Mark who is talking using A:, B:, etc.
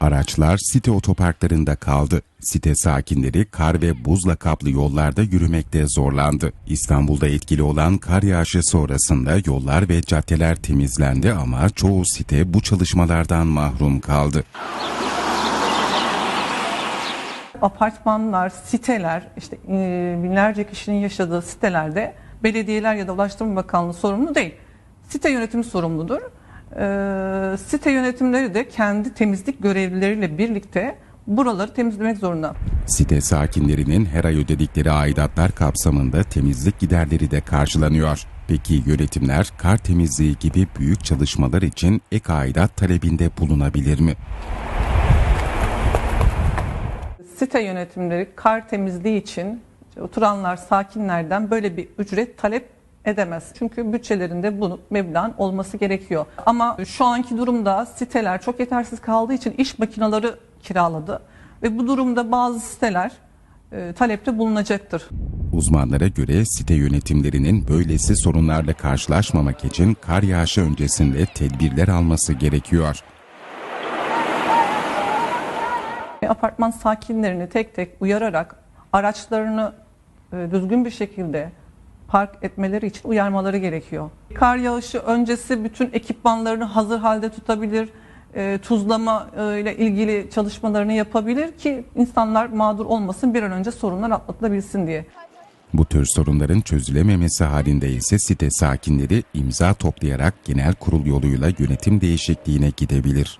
A: Araçlar site otoparklarında kaldı. Site sakinleri kar ve buzla kaplı yollarda yürümekte zorlandı. İstanbul'da etkili olan kar yağışı sonrasında yollar ve caddeler temizlendi ama çoğu site bu çalışmalardan mahrum kaldı.
B: apartmanlar, siteler, işte e, binlerce kişinin yaşadığı sitelerde belediyeler ya da Ulaştırma Bakanlığı sorumlu değil. Site yönetimi sorumludur. Ee, site yönetimleri de kendi temizlik görevlileriyle birlikte buraları temizlemek zorunda.
A: Site sakinlerinin her ay ödedikleri aidatlar kapsamında temizlik giderleri de karşılanıyor. Peki yönetimler kar temizliği gibi büyük çalışmalar için ek aidat talebinde bulunabilir mi?
B: Site yönetimleri kar temizliği için oturanlar, sakinlerden böyle bir ücret talep edemez. Çünkü bütçelerinde bu meblağın olması gerekiyor. Ama şu anki durumda siteler çok yetersiz kaldığı için iş makineleri kiraladı. Ve bu durumda bazı siteler e, talepte bulunacaktır.
A: Uzmanlara göre site yönetimlerinin böylesi sorunlarla karşılaşmamak için kar yağışı öncesinde tedbirler alması gerekiyor.
B: Ve apartman sakinlerini tek tek uyararak araçlarını e, düzgün bir şekilde park etmeleri için uyarmaları gerekiyor. Kar yağışı öncesi bütün ekipmanlarını hazır halde tutabilir, e, tuzlama e, ile ilgili çalışmalarını yapabilir ki insanlar mağdur olmasın bir an önce sorunlar atlatılabilsin diye.
A: Bu tür sorunların çözülememesi halinde ise site sakinleri imza toplayarak genel kurul yoluyla yönetim değişikliğine gidebilir.